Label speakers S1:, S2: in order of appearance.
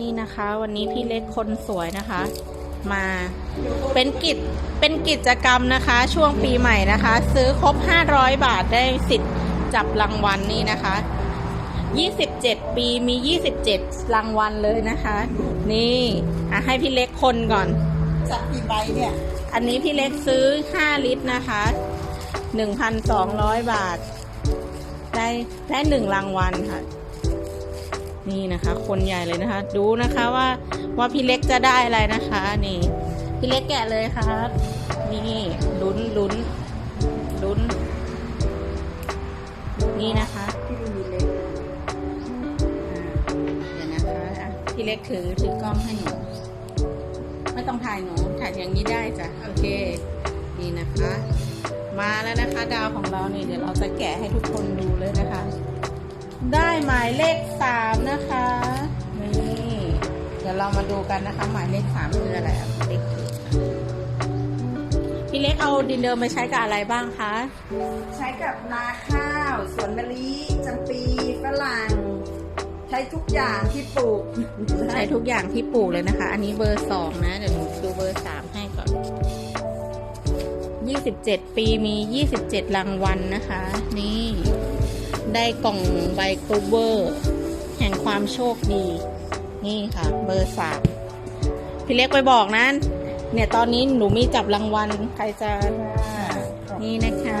S1: นี่นะคะ วันนี้พี่เล็กคนสวยนะคะ มาเป็นกิจเป็นกิจกรรมนะคะ ช่วงปีใหม่นะคะ ซื้อครบ 500 บาทได้สิทธิ์จับรางวัลนี่นะคะ 27 ปีมี 27 รางวัลเลยนะคะ นี่อะให้พี่เล็กคนก่อน
S2: จับกี่ใบเนี่ย
S1: อันนี้พี่เล็กซื้อ 5 ลิตรนะคะ 1,200 บาท ได้ได้หนึ่งรางวัลค่ะ นี่นะคะ คนใหญ่เลยนะคะ ดูนะคะว่าว่าพี่เล็กจะได้อะไรนะคะ นี่ พี่เล็กแกะเลยครับนี่ลุ้นลุ้นลุ้น นี่นะคะ
S2: พี่เล็ก
S1: อ่าเดี๋ยวนะคะอะพี่เล็กถือถือกล้องให้หนูไม่ต้องถ่ายหนูถ่ายอย่างนี้ได้จ้ะโอเค นี่นะคะ มาแล้วนะคะ ดาวของเราเนี่ยเดี๋ยวเราจะแกะให้ทุกคนดูเลยนะคะ ได้หมายเลขสามนะคะ นี่เดี๋ยวเรามาดูกันนะคะ หมายเลขสามคืออะไรอะพี่เล็กถือพี่เล็กเอาดินเดิมไปใช้กับอะไรบ้างคะ
S2: ใช้กับนาข้าว สวนมะลิจำปีฝรั่งใช้ทุกอย่างที่ปลูก
S1: ใช้ทุกอย่างที่ปลูกเลยนะคะ อันนี้เบอร์สองนะ เดี๋ยวหนูดูเบอร์สามให้ก่อนยี่สิบเจ็ดปีมียี่สิบเจ็ดรางวัลนะคะ นี่ ได้กล่องใบโคเวอร์แห่งความโชคดี นี่ค่ะ เบอร์สามพี่เล็กไปบอกนะเนี่ยตอนนี้หนูมีจับรางวัลใครจะ นี่นะคะ